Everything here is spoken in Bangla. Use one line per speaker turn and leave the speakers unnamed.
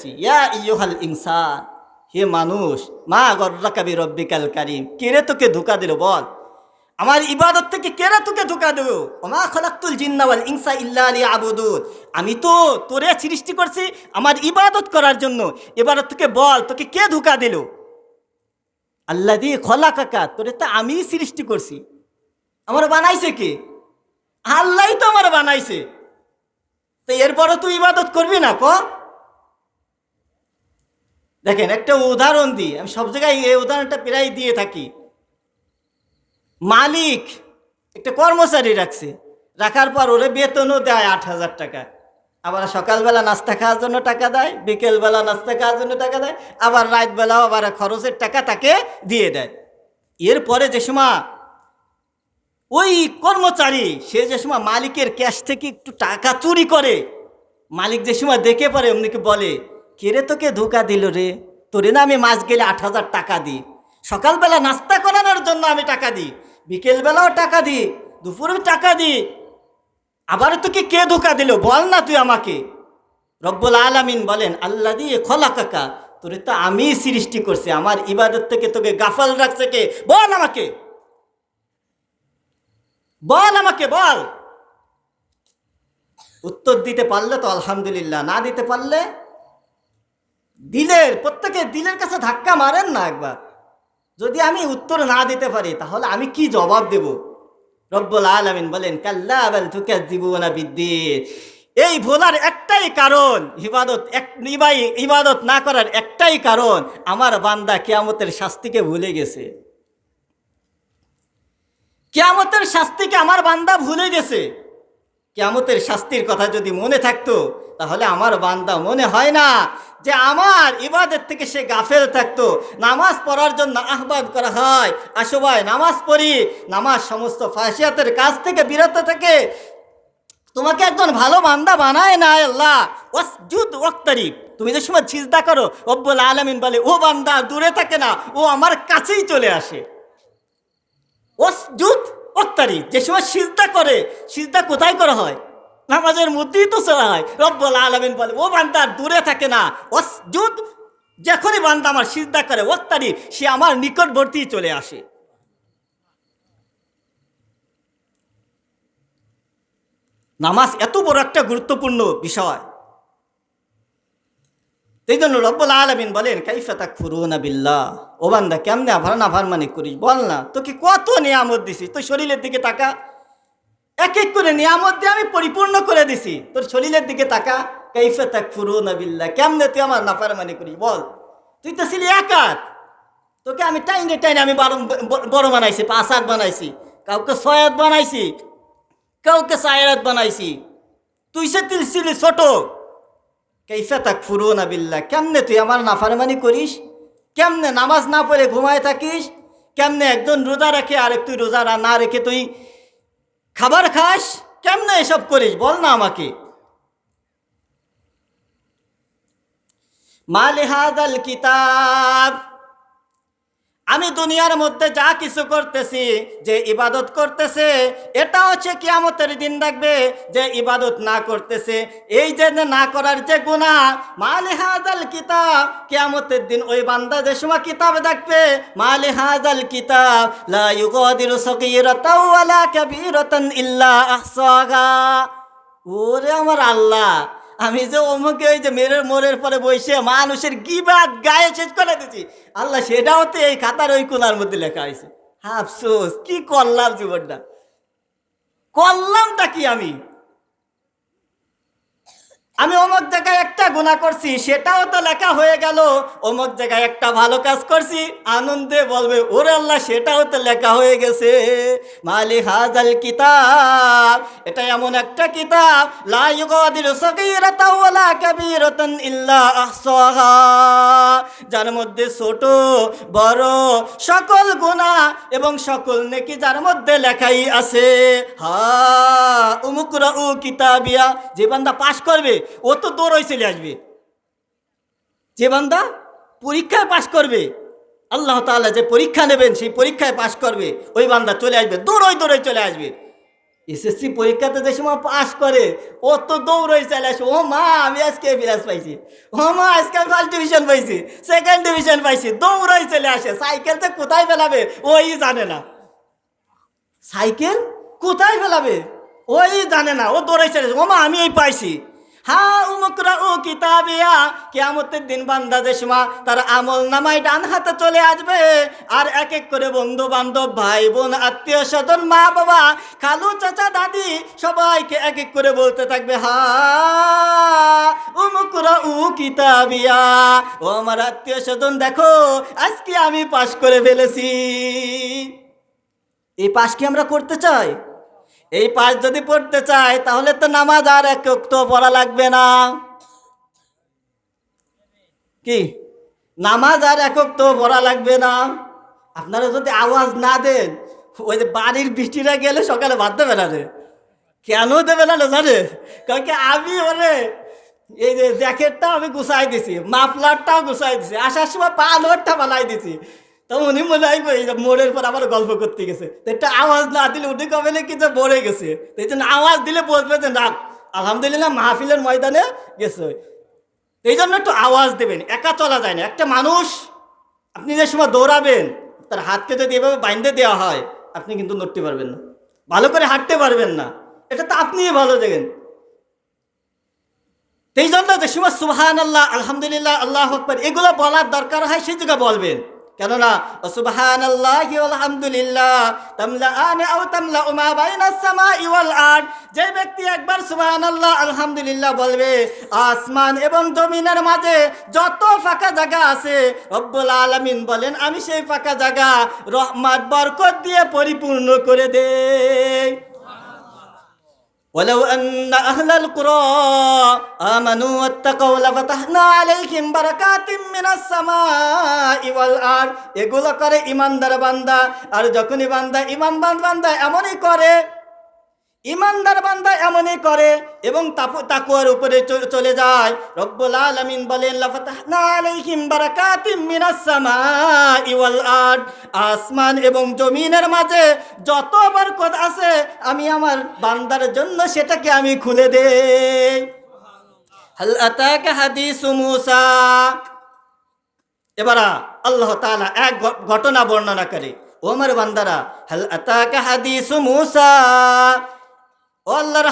করতেছি ইয়া ইয়োহাল ইনসান, হে মানুষ, মা গর্রাকাবি রব্বিকাল কারিম কেরে তোকে ধোকা দিল বল? আমার ইবাদত থেকে কেরা তোকে ধোকা দেব ওমা খলাক্তুল জিন্নাওয়াল ইনসা ইল্লা আলী আবুদুদ আমি তো তোরে সৃষ্টি করছি আমার ইবাদত করার জন্য। এবার তোকে বল, তোকে কে ধোকা দিল? আল্লাহ দিয়ে খলা কাকা তোরে তো আমি সৃষ্টি করছি। আমার বানাইছে কে? আল্লাহ তো আমার বানাইছে। তো এরপরও তুই ইবাদত করবি না, ক? দেখেন, একটা উদাহরণ দিই আমি সব জায়গায় এই উদাহরণটা প্রায় দিয়ে থাকি। মালিক একটা কর্মচারী রাখছে, রাখার পর ওরে বেতনও দেয় আট হাজার টাকা। আবার সকালবেলা নাস্তা খাওয়ার জন্য টাকা দেয়, বিকেলবেলা নাস্তা খাওয়ার জন্য টাকা দেয়, আবার রাতবেলাও আবার খরচের টাকা তাকে দিয়ে দেয়। এরপরে যে সময় ওই কর্মচারী, সে যে সময় মালিকের ক্যাশ থেকে একটু টাকা চুরি করে, মালিক যে সময় দেখে পরে অমনিকে বলে কেরে তোকে ধোকা দিল রে? তোরে না আমি মাস গেলে আট হাজার টাকা দিই। সকালবেলা নাস্তা করানোর জন্য আমি টাকা দিই। বিকেলবেলাও টাকা দিই। দুপুরে টাকা দিই। আবার তোকে কে ধোকা দিল? বল না তুই আমাকে। রব্বুল আলামিন বলেন আল্লাহ দিয়ে খোলা কাকা তোরে তো আমি সৃষ্টি করছি। আমার ইবাদত থেকে তোকে গাফাল রাখছে কে? বল আমাকে। বল আমাকে, বল। উত্তর দিতে পারলে তো আলহামদুলিল্লাহ, না দিতে পারলে দিলের প্রত্যেকে দিলের কাছে ধাক্কা মারেন না একবার। যদি আমি উত্তর না দিতে পারি, তাহলে আমি কি জবাব দেব? রব্বুল আলামিন বলেন, কাল্লা তুকাজ্জিবুনা বিদ্দিন এই ভোলার একটাই কারণ, ইবাদত এক ইবাদত না করার একটাই কারণ, আমার বান্দা কেয়ামতের শাস্তিকে ভুলে গেছে। কেয়ামতের শাস্তিকে আমার বান্দা ভুলে গেছে। কেয়ামতের শাস্তির কথা যদি মনে থাকতো, তাহলে আমার বান্দা মনে হয় না যে আমার ইবাদের থেকে সে গাফেল থাকতো। নামাজ পড়ার জন্য আহ্বান করা হয়। আসো ভাই, নামাজ পড়ি। নামাজ সমস্ত ফাঁসিয়াতের কাজ থেকে বিরত থেকে তোমাকে একজন ভালো বান্দা বানায় না আল্লাহ। ওয়াসজুদ ওয়াক্তারিব তুমি যে সময় চিজদা করো, রব্বুল আলামিন বলে, ও বান্দা, দূরে থাকে না। ও আমার কাছেই চলে আসে। ওসজুদ অত্তারি যে সময় সিজদা করে, সিজদা কোথায় করা হয়? নামাজের মধ্যেই তো চলা হয়। রব্বুল আলমিন বলে, ও বান্দা, দূরে থাকে না। ওসজুদ যখনই বান্দা আমার সিদ্ধা করে ওত্তারি সে আমার নিকটবর্তী চলে আসে। নামাজ এত বড় একটা গুরুত্বপূর্ণ বিষয়। এই জন্য রব্বুল আলমিন বলেন, কাইফা তাক ফুরুনা বিল্লাহ। ও বান্দা, কেমনে আভার না আভার মানে করিস? বল না, তোকে কত নিয়ামত দিছি। তোর শরীরের দিকে তাকা এক এক করে নিয়ামত দিয়ে আমি পরিপূর্ণ করে দিছি। তোর শরীরের দিকে তাকা। কাইফা তাক ফুরুনা বিল্লাহ। কেমনে তুই আমার নাফার মানে করিস বল। তুই তো ছিলি একাত তোকে আমি টাইনে টাইনে আমি বড় বানাইছি, পাঁচ হাত বানাইছি। কাউকে ছয় বানাইছি, কাউকে চার বানাইছি। তুই সে তিল ছিলি ছোট। কেইফা তাক ফুরুনা বিল্লাহ। কেমনে তুই আমার নাফারমানি করিস? কেমনে নামাজ না পড়ে ঘুমায় থাকিস? কেমনে একজন রোজা রাখে আর তুই রোজা না রেখে তুই খাবার খাস? কেমনে এসব করিস? বল না আমাকে। মালিহাদাল কিতাব। আমি দুনিয়ার মধ্যে যা কিছু করতেছি, যে ইবাদত করতেছে, এটা হচ্ছে কিয়ামতের দিন দেখবে যে ইবাদত না করতেছে। এই যে না করার যে গুণা মালিহাজাল কিতাব, কিয়ামতের দিন ওই বান্দা যে সময় কিতাব দেখবে মালিহাজাল কিতাব, লা ইউগাদিরু ওয়ালা কাবীরাতান ইল্লা আহসাহা। ওরে আমার আল্লাহ আমি যে অমুকে ওই যে মেরের মোড়ের পরে বসে মানুষের গিবাদ গায়ে শেষ করে দিচ্ছি আল্লাহ সেটাও তো এই খাতার ওই কোনার মধ্যে লেখা হয়েছে। আফসোস কি করলাম জীবনটা? করলামটা কি আমি? আমি অমুক জায়গায় একটা গুণা করছি, সেটাও তো লেখা হয়ে গেল। অমুক জায়গায় একটা ভালো কাজ করছি, আনন্দে বলবে, ওরে আল্লাহ, সেটাও তো লেখা হয়ে গেছে। মালি হাজাল কিতাব, এটা এমন একটা কিতাব যার মধ্যে ছোট, বড় সকল গুণা এবং সকল নেকি যার মধ্যে লেখাই আছে। হা উমুকরা উ কিতাবিয়া, যে বান্দা পাশ করবে ও তো দৌড়ই চলে আসবে। যে বান্দা পরীক্ষায় পাশ করবে আল্লাহ তাআলা যে পরীক্ষা নেবেন সেই পরীক্ষায় পাশ করবে ওই বান্দা চলে আসবে দৌড়ই দৌড়ই চলে আসবে। এসএসসি পরীক্ষাতে যে সময় পাশ করে ও তো দৌড়ই চলে আসে ও মা আমি আজকে প্রাইজ পাইছি। ও মা আজকে আমি ফার্স্ট ডিভিশন পাইছি সেকেন্ড ডিভিশন পাইছি। দৌড়ই চলে আসে সাইকেলতে কোথায় ফেলাবে? ওই জানে না। সাইকেল কোথায় ফেলাবে? ওই জানে না ও দৌড়াই চলে আসে, ও মা আমি এই পাইছি। হ্যাঁ উমকরা ও কিতাবিয়া, কেয়ামতের দিন বান্দা সময় তার আমল নামায় ডান হাতে চলে আসবে। আর এক এক করে বন্ধু বান্ধব ভাই বোন আত্মীয় স্বজন মা বাবা খালু, চাচা, দাদি, সবাইকে এক এক করে বলতে থাকবে, হা উমকরা উ কিতাবিয়া। ও আমার আত্মীয় স্বজন দেখো, আজকে আমি পাশ করে ফেলেছি। এই পাশ কি আমরা করতে চাই? এই পাশ যদি পড়তে চাই তাহলে তো নামাজ আর এক তো পড়া লাগবে না। কি? নামাজ আর একক তো পড়া লাগবে না। আপনারা যদি আওয়াজ না দেন, ওই যে বাড়ির বৃষ্টিটা গেলে সকালে ভাত দেবে না রে। কেন দেবে না রে জানে? কারণ কি আমি ওরে এই যে জ্যাকেটটা আমি গুছাই দিছি, মাফলারটাও গুছাই দিছি, আসার সময় পা লোডটা বানাই দিছি। তো উনি মনে হয় যে মোড়ের পর আবার গল্প করতে গেছে। তো একটা আওয়াজ না দিলে উনি কবে না কিন্তু মরে গেছে। তো এই জন্য আওয়াজ দিলে বলবে যে না, আলহামদুলিল্লাহ মাহফিলের ময়দানে গেছে। এই জন্য একটু আওয়াজ দেবেন, একা চলা যায় না। একটা মানুষ, আপনি যে সময় দৌড়াবেন, তার হাতকে যদি এভাবে বাইন্ধে দেওয়া হয়, আপনি কিন্তু নড়তে পারবেন না। ভালো করে হাঁটতে পারবেন না। এটা তো আপনিই ভালো দেখেন। এই জন্য যে সময় সুবাহান আল্লাহ আলহামদুলিল্লাহ, আল্লাহ আকবর, এগুলো বলার দরকার হয়, সেই জায়গায় বলবেন। কেননা সুবাহান আল্লাহ আলহামদুলিল্লাহ তামলা আনে আও উমা বাইনা সামা ইওয়াল আর্ট যে ব্যক্তি একবার সুবাহান আলহামদুলিল্লাহ বলবে, আসমান এবং জমিনের মাঝে যত ফাঁকা জায়গা আছে, রব্বুল আলামিন বলেন, আমি সেই ফাঁকা জায়গা রহমাত, বরকত দিয়ে পরিপূর্ণ করে দেই। ولو أن أهل القرى آمنوا واتقوا لفتحنا عليهم بركات من السماء والأرض এগুলো করে ইমানদার বান্দা আর যখনই বান্দা ইমান বান্দা এমনই করে ইমানদার বান্দা এমনই করে এবং তাকুয়ার উপরে চলে যায়। রব্বুল আলামিন বলেন, লাফাতাহনা আলাইহিম বারাকাতিম মিনাস সামাই ওয়াল আরদ। আসমান এবং জমিনের মাঝে যত বরকত আছে, আমি আমার বান্দার জন্য সেটাকে আমি খুলে দেই। হাল আতাকা হাদিসু মুসা। এবার আল্লাহ তাআলা এক ঘটনা বর্ণনা করে। ও আমার বান্দারা, হাল আতাকা হাদিসু মুসা। ও আল্লাহর